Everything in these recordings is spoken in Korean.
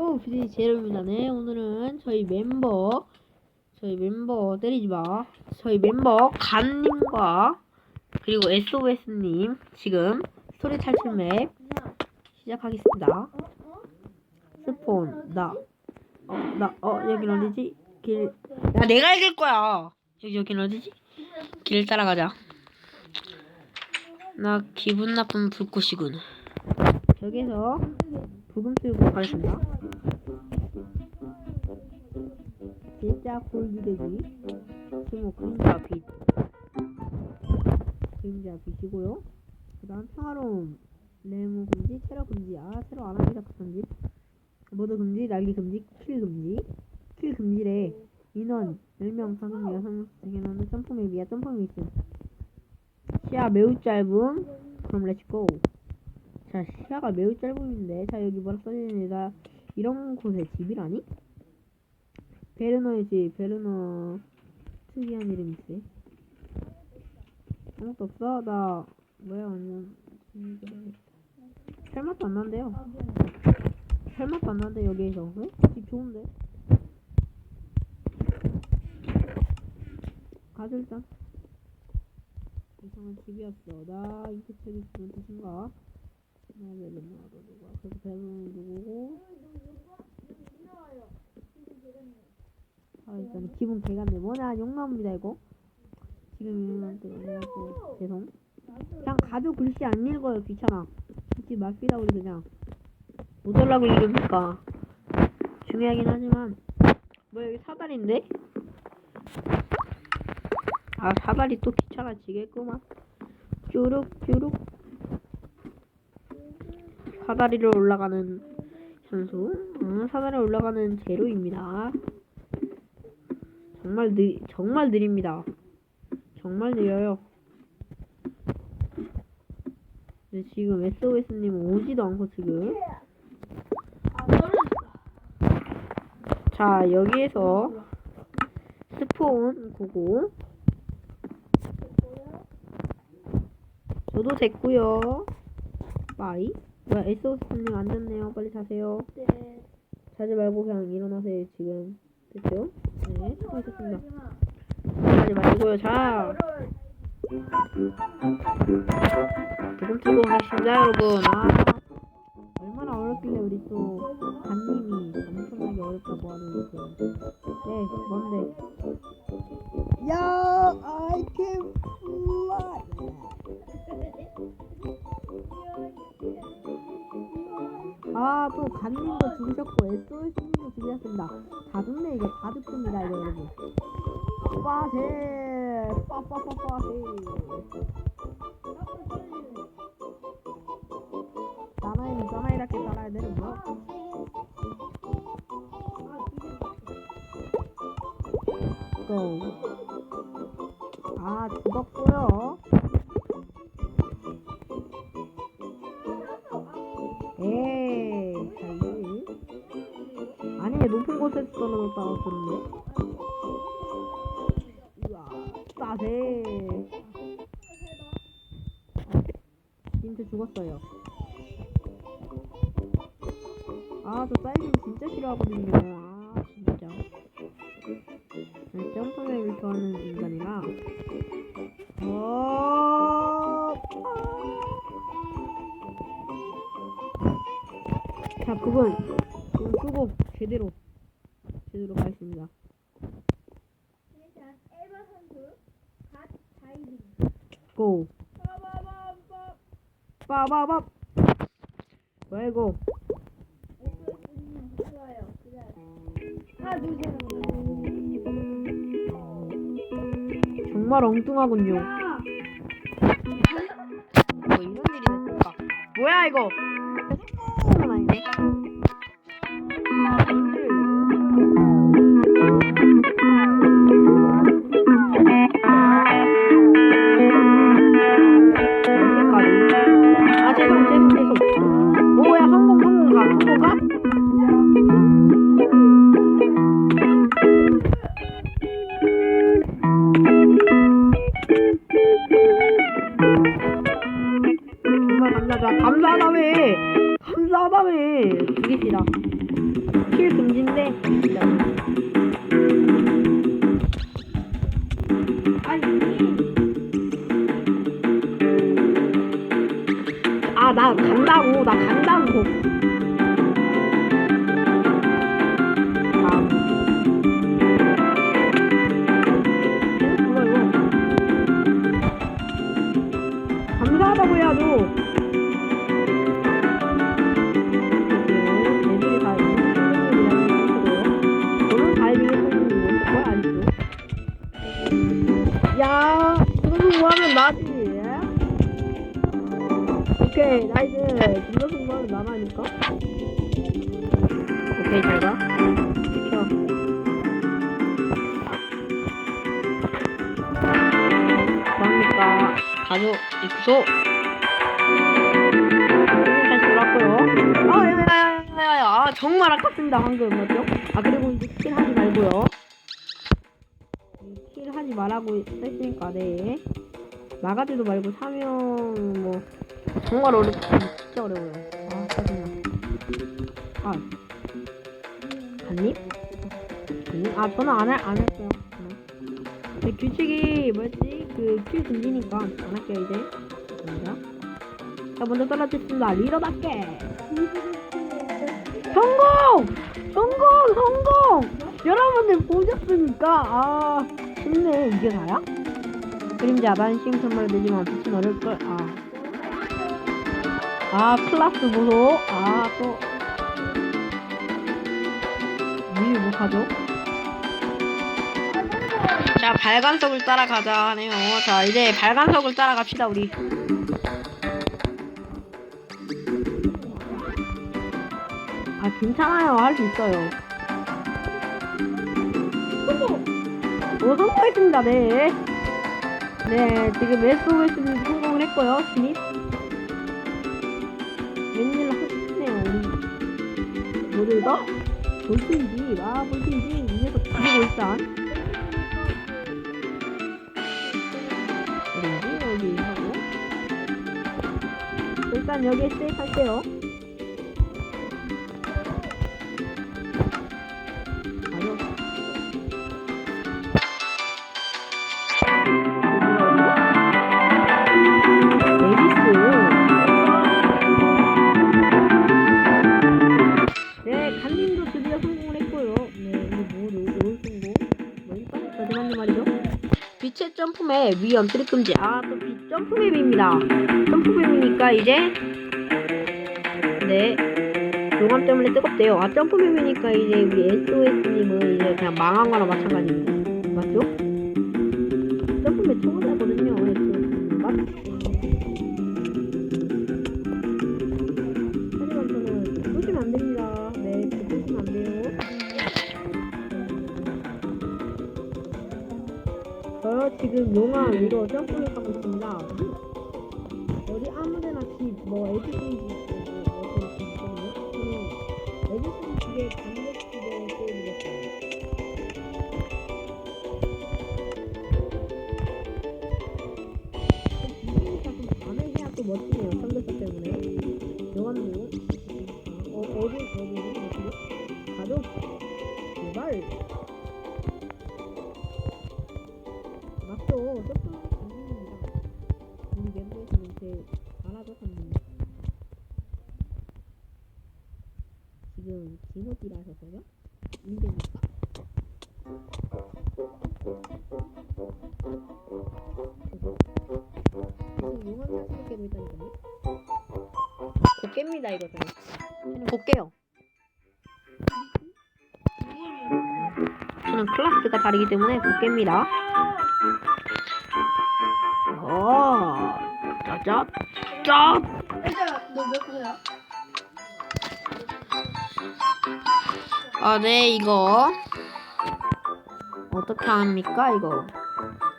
오, BJ 제로입니다. 네, 오늘은 저희 멤버, 저희 멤버 때리지 마. 저희 멤버 간님과 그리고 SOS님 지금 스토리 탈출 맵 시작하겠습니다. 스폰 나, 어, 나, 어 여긴 어디지? 길, 야 내가 읽을 거야. 여기 여긴 어디지? 길 따라가자. 나 기분 나쁜 불꽃이군. 여기서 부금 쓰고 가겠습니다. 진짜 골드대기 스모 그림자 빛 그림자 빛이고요. 그 다음 평화로움 레모 금지 테러 금지. 아 테러 안 합니다 급금지. 모두 금지 날개 금지 킬 금지. 킬 금지래. 인원 10명 상승 6명 대견하는 점프 맵이야. 점프맵 있음 시야 매우 짧음. 그럼 렛츠고 자 시야가 매우 짧음인데. 자 여기 뭐라 나 이런 곳에 집이라니? 베르너의 집 베르너 특이한 이름 있어 아무것도 없어? 나 뭐야 완전 헬맛도 안 난대요. 헬맛도 안 난대 여기에서. 왜? 집 좋은데? 가자 일단 이상한 집이었어. 나 인터체크 있으면 뜻인가. 나 베르너도 누가 그래서 베르너 누구고 아 일단 기분 개간데 뭐냐 욕 나옵니다 이거. 지금 그래갖고 죄송. 그냥 가족 글씨 안 읽어요 귀찮아. 읽지 맙시다 우리 그냥. 뭐달라고 읽읍니까? 중요하긴 하지만. 뭐 여기 사다리인데? 아 사다리 또 귀찮아지겠구만. 쭈룩쭈룩. 사다리로 올라가는 현수. 음, 사다리 올라가는 제로입니다 정말 느 정말 느립니다. 정말 느려요. 근데 지금 SOS님 오지도 않고 지금. 자 여기에서 스폰 고고. 저도 됐고요. 빠이. 뭐야 SOS님 앉았네요. 빨리 자세요. 자지 말고 그냥 일어나세요 지금. 됐죠? 네 수고하셨습니다 하지 마시고요. 자 조금 뜨고 계십니다 여러분. 아. 얼마나 어렵길래 우리 또 간님이 엄청나게 어렵다 고 하는 거네 고. 아 죽었고요. 에이, 잘지. 아니, 높은 곳에서 떨어졌다고 그러는데. 우와, 싸세. 힌트 죽었어요. 아, 저 사이즈는 진짜 싫어하거든요. 점프맵을 좋아하는 인간이라. 어, 자, 그건 지금 끄고 제대로 제대로 가겠습니다. 고. 빠바바 엉뚱하군요. 뭐 이런 일이 됐을까? 뭐야 이거? 죽이시다. 킬 금지인데. 아니 아나 간다고 나 간다고. 뭐하면 나지? 오케이, 나이스. 진도 승부하면 나나니까. 오케이, 잘 가. 비켜. 뭐합니까? 가족 입소. 아, 야, 야, 아, 정말 아깝습니다, 방금. 맞죠? 아, 그리고 이제 킬 하지 말고요. 킬 하지 말라고 했으니까, 네. 나가지도 말고 사면, 뭐, 정말 어렵다. 진짜 어려워요. 아, 짜증나. 아, 간님? 간님? 아, 저는 안, 할, 안 할게요. 근데 규칙이 뭐였지? 그, 킬 금지니까 안 할게요, 이제. 먼저. 자, 먼저 떨어졌습니다. 리더답게. 성공! 성공! 성공! 여러분들 보셨습니까? 아, 좋네. 이게 다야? 그림자 반싱 선물을 내지만 빛은 어려울 걸. 아. 아, 클라스 보소. 아, 또. 위 못하죠? 자, 발간석을 따라가자 하네요. 자, 이제 발간석을 따라갑시다, 우리. 아, 괜찮아요. 할 수 있어요. 오, 성공했습니다, 네. 네, 지금 SOS는 성공을 했고요, 진입. 웬일로 하시네요, 우리. 모두가? 볼트이지, 와, 볼트이지. 이 녀석 죽이고 일단. 어디지? 여기 하고. 일단 여기에 세이프 할게요. 점프맵, 위험, 금지. 아, 또빛 점프맵입니다. 점프맵이니까 이제, 네, 용암 때문에 뜨겁대요. 아, 점프맵이니까 이제 우리 SOS님은 이제 그냥 망한 거나 마찬가지입니다. 맞죠? 점프맵 초보자 지금 용암 위로 점프를 하고 있습니다. 어디 아무데나 집, 뭐 에디슨 집, 뭐 어떤 집 있거든요. 저는 에디슨 집에 단백 맞죠? 조금 안됩니다. 우리 멤버에서는 제일 선님. 지금 기모띠라 하셔서요? 인데니까? 지금 용암 사실 깨고 있다니까요? 곧 깹니다, 이거 저는. 곧 깨요. 저는 클래스가 다르기 때문에 곧 깹니다. 얘들아 너몇 거야? 아, 네, 이거. 어떻게 합니까, 이거?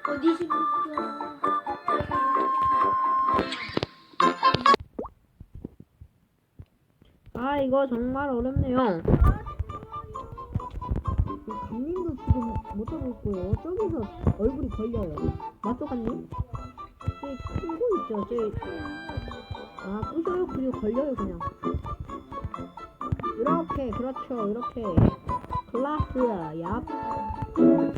어디 집이죠? 아, 이거 정말 어렵네요. 감님도 지금 못하고 있고요. 저기서 얼굴이 걸려요. 맞죠, 감님? 있죠, 제. 아, 부셔요. 그리고 걸려요, 그냥. 이렇게 그렇죠 이렇게 클라스 얍 어?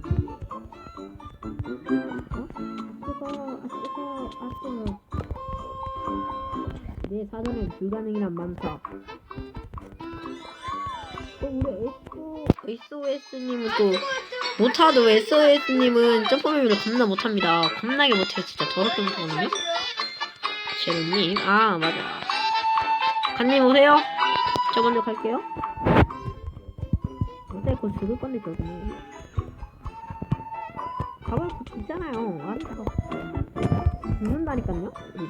아쓰거 아쓰거 아쓰거 내 사전엔 불가능이란 많다 또 우리 SOS님은 또 못하도 SOS님은 점프맵을 겁나 못합니다 겁나게 못해요 진짜 더럽게 못하거든요 제로님. 아 맞아. 간님 오세요. 저 먼저 갈게요. 어때 곧 죽을 건데 저거는 가발 곧 죽잖아요. 알았어 죽는다니깐요? 우리.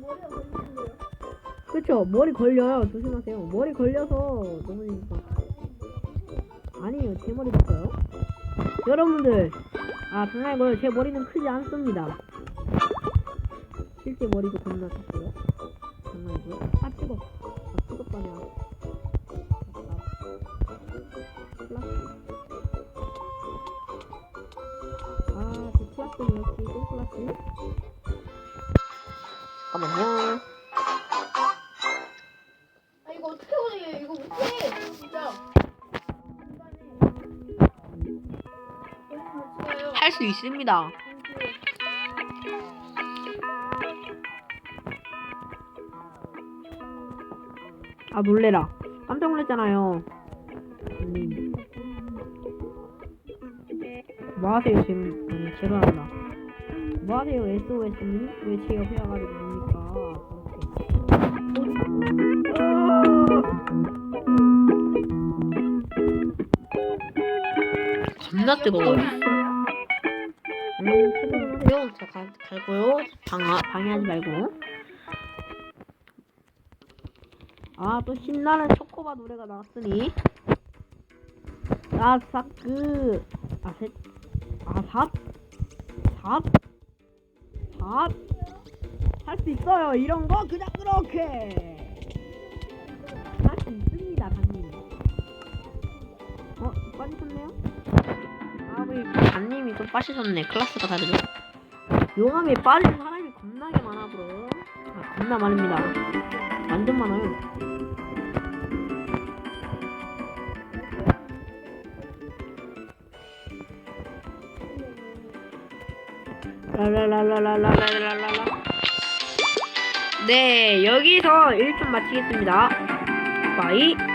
머리가 걸리는데요. 그쵸. 머리 걸려요. 조심하세요. 머리 걸려서 넘어지니까 아니에요. 제 머리 됐어요. 여러분들 아 장난이고요 제 머리는 크지 않습니다 실제 머리도 겁나 컸어요 장난이고요 아 뜨거 아 뜨겁다냐 아, 플라스 아저 플라스는 역시 똥 플라스 잠깐만요 아 이거 어떻게 오지? 이거 못해. 진짜. 수 있습니다. 아 놀래라. 깜짝 놀랐잖아요. 음. 뭐하세요 지금? 아니 제로한다. 뭐하세요? SOS님? 왜제 옆에 와가지고 뭡니까? 겁나 뜨거워요 음, 최대한 자, 갈, 갈고요. 방아, 방해하지 말고. 아, 또 신나는 초코바 노래가 나왔으니. 아, 사, 그, 아, 셋, 아, 삽, 삽, 삽. 할 수 있어요. 이런 거 그냥 그렇게. 할 수 있습니다, 강님. 어, 빠지셨네요? 아, 우리 단님이 또 빠지셨네. 클래스가 다르죠? 용암에 빠진 사람이 겁나게 많아, 브로. 아, 겁나 많습니다. 완전 많아요. 라라라라라라라라라. 네, 여기서 1편 마치겠습니다. 바이.